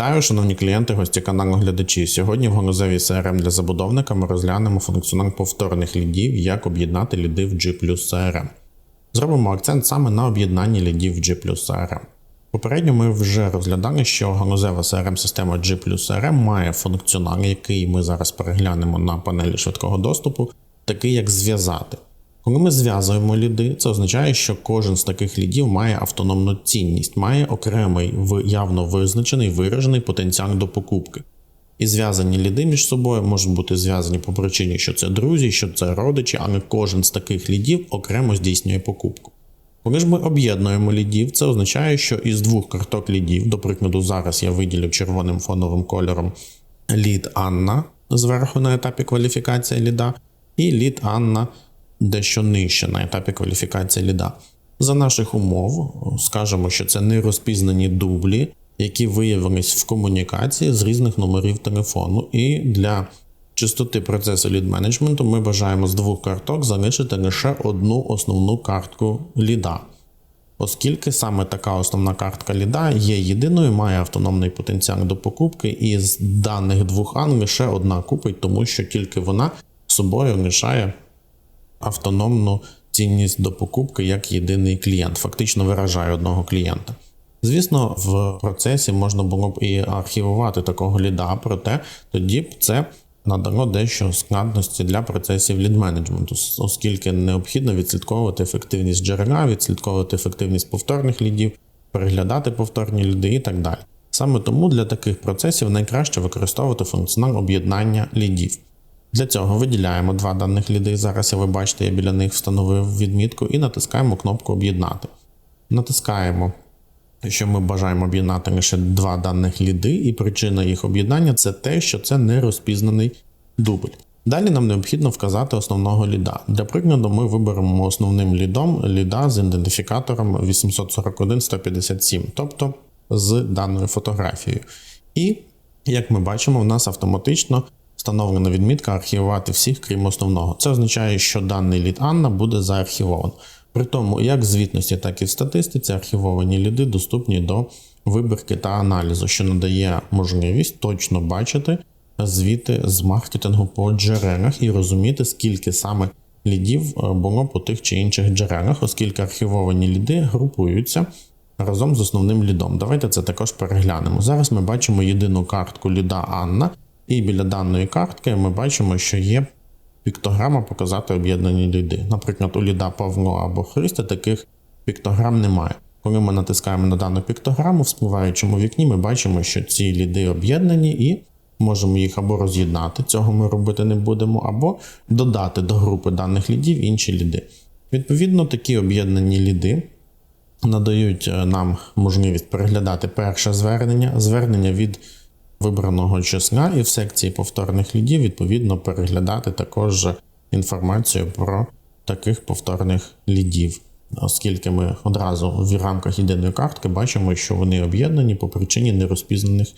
Вітаю, шановні клієнти, гості каналу глядачі. Сьогодні в ганузевій CRM для забудовника ми розглянемо функціонал повторних лідів, як об'єднати ліди в G CRM. Зробимо акцент саме на об'єднанні лідів в G CRM. Попередньо ми вже розглядали, що ганузева CRM-система G CRM має функціонал, який ми зараз переглянемо на панелі швидкого доступу, такий як зв'язати. Коли ми зв'язуємо ліди, це означає, що кожен з таких лідів має автономну цінність, має окремий явно визначений виражений потенціал до покупки. І зв'язані ліди між собою можуть бути зв'язані по причині, що це друзі, що це родичі, але кожен з таких лідів окремо здійснює покупку. Коли ж ми об'єднуємо лідів, це означає, що із двох карток лідів, до прикладу, зараз я виділю червоним фоновим кольором лід Анна зверху на етапі кваліфікації ліда, і лід Анна дещо нижче на етапі кваліфікації ліда. За наших умов скажемо, що це нерозпізнані дублі, які виявились в комунікації з різних номерів телефону. І для чистоти процесу лід менеджменту ми бажаємо з двох карток залишити лише одну основну картку ліда. Оскільки саме така основна картка ліда є єдиною, має автономний потенціал до покупки, і з даних двох ан лише одна купить, тому що тільки вона собою лишає автономну цінність до покупки як єдиний клієнт, фактично виражає одного клієнта. Звісно, в процесі можна було б і архівувати такого ліда, проте тоді б це надало дещо складності для процесів лід-менеджменту, оскільки необхідно відслідковувати ефективність джерела, відслідковувати ефективність повторних лідів, переглядати повторні ліди і так далі. Саме тому для таких процесів найкраще використовувати функціонал об'єднання лідів. Для цього виділяємо два даних ліди. Зараз, як ви бачите, я біля них встановив відмітку і натискаємо кнопку Об'єднати. Натискаємо, що ми бажаємо об'єднати лише два даних ліди, і причина їх об'єднання це те, що це не розпізнаний дубль. Далі нам необхідно вказати основного ліда. Для прикладу, ми виберемо основним лідом ліда з ідентифікатором 841-157, тобто з даною фотографією. І, як ми бачимо, у нас автоматично встановлена відмітка архівувати всіх, крім основного. Це означає, що даний лід Анна буде заархівован. При тому, як в звітності, так і в статистиці архівовані ліди доступні до вибірки та аналізу, що надає можливість точно бачити звіти з маркетингу по джерелах і розуміти, скільки саме лідів е, було по тих чи інших джерелах, оскільки архівовані ліди групуються разом з основним лідом. Давайте це також переглянемо. Зараз ми бачимо єдину картку ліда Анна, і біля даної картки ми бачимо, що є піктограма показати об'єднані ліди. Наприклад, у ліда Павло або Христя таких піктограм немає. Коли ми натискаємо на дану піктограму, в спливаючому вікні ми бачимо, що ці ліди об'єднані і можемо їх або роз'єднати, цього ми робити не будемо, або додати до групи даних лідів інші ліди. Відповідно, такі об'єднані ліди надають е, нам можливість переглядати перше звернення, звернення від вибраного числа, і в секції повторних лідів відповідно переглядати також інформацію про таких повторних лідів. Оскільки ми одразу в рамках єдиної картки бачимо, що вони об'єднані по причині нерозпізнаних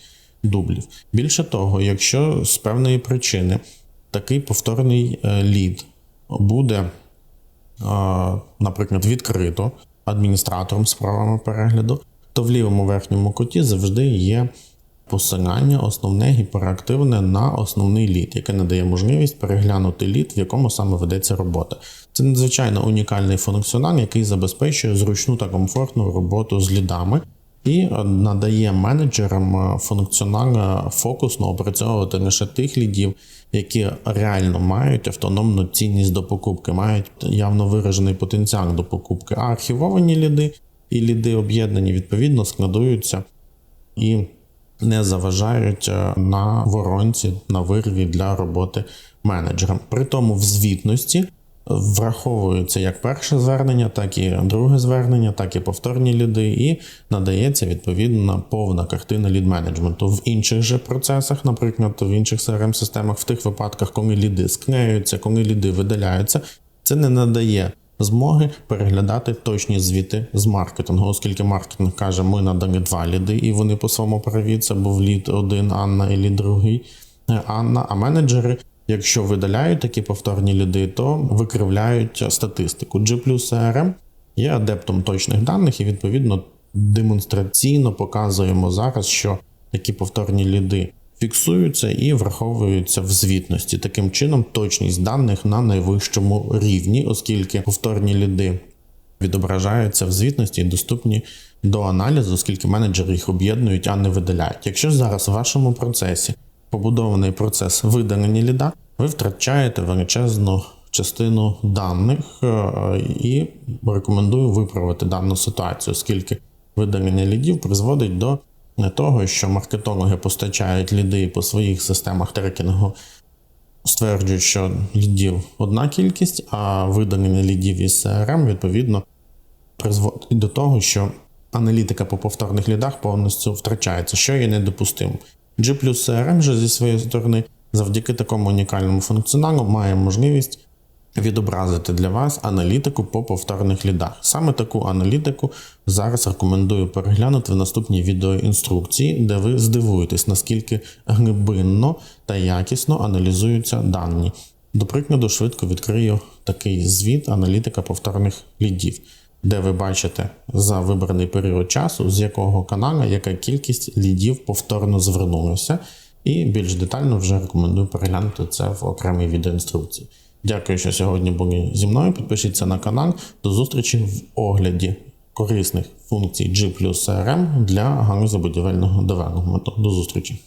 дублів. Більше того, якщо з певної причини такий повторний е, лід буде, е, наприклад, відкрито адміністратором з правами перегляду, то в лівому верхньому куті завжди є посилання основне гіперактивне на основний лід, яке надає можливість переглянути лід, в якому саме ведеться робота. Це надзвичайно унікальний функціонал, який забезпечує зручну та комфортну роботу з лідами. І е, надає менеджерам е, функціонал е, фокусно опрацьовувати лише тих лідів, які реально мають автономну цінність до покупки, мають явно виражений потенціал до покупки. А архівовані ліди і ліди об'єднані відповідно складуються і не заважають е, на воронці на вирві для роботи менеджером. При тому в звітності враховується як перше звернення, так і друге звернення, так і повторні ліди, і надається відповідна повна картина лід менеджменту. В інших же процесах, наприклад, в інших crm системах в тих випадках, коли ліди склеюються, коли ліди видаляються, це не надає. Змоги переглядати точні звіти з маркетингу, оскільки маркетинг каже, ми надали два ліди, і вони по своєму праві, це був лід один Анна і лід другий е, Анна. А менеджери, якщо видаляють такі повторні ліди, то викривляють статистику. G CRM є адептом точних даних, і відповідно демонстраційно показуємо зараз, що такі повторні ліди фіксуються і враховуються в звітності. Таким чином, точність даних на найвищому рівні, оскільки повторні ліди відображаються в звітності і доступні до аналізу, оскільки менеджери їх об'єднують, а не видаляють. Якщо зараз в вашому процесі побудований процес видалення ліда, ви втрачаєте величезну частину даних е, і рекомендую виправити дану ситуацію, оскільки видалення лідів призводить до не того, що маркетологи постачають ліди по своїх системах трекінгу, стверджують, що лідів одна кількість, а видалення лідів із CRM відповідно призводить до того, що аналітика по повторних лідах повністю втрачається, що є недопустимим. G CRM же зі своєї сторони, завдяки такому унікальному функціоналу, має можливість відобразити для вас аналітику по повторних лідах. Саме таку аналітику зараз рекомендую переглянути в наступній відеоінструкції, де ви здивуєтесь, наскільки глибинно та якісно аналізуються дані. До прикладу, швидко відкрию такий звіт аналітика повторних лідів, де ви бачите за вибраний період часу, з якого канала яка кількість лідів повторно звернулася. І більш детально вже рекомендую переглянути це в окремій відеоінструкції. Дякую, що сьогодні були зі мною. Підпишіться на канал. До зустрічі в огляді корисних функцій G CRM для галузі будівельного девелопменту. До зустрічі!